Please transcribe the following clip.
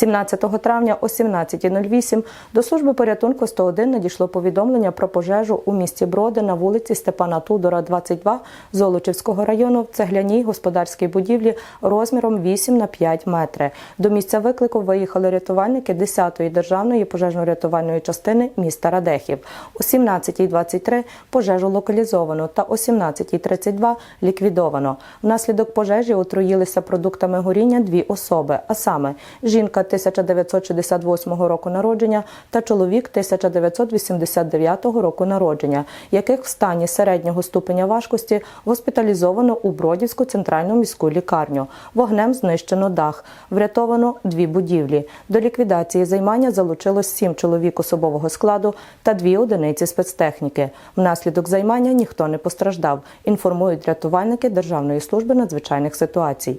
17 травня о 17.08 до служби порятунку 101 надійшло повідомлення про пожежу у місті Броди на вулиці Степана Тудора, 22 Золочівського району в цегляній господарській будівлі розміром 8 на 5 метри. До місця виклику виїхали рятувальники 10-ї державної пожежно-рятувальної частини міста Радехів. О 17.23 пожежу локалізовано та о 17.32 ліквідовано. Внаслідок пожежі отруїлися продуктами горіння дві особи, а саме жінка 1968 року народження та чоловік 1989 року народження, яких в стані середнього ступеня важкості госпіталізовано у Бродівську центральну міську лікарню. Вогнем знищено дах. Врятовано дві будівлі. До ліквідації займання залучилось сім чоловік особового складу та дві одиниці спецтехніки. Внаслідок займання ніхто не постраждав. Інформують рятувальники Державної служби надзвичайних ситуацій.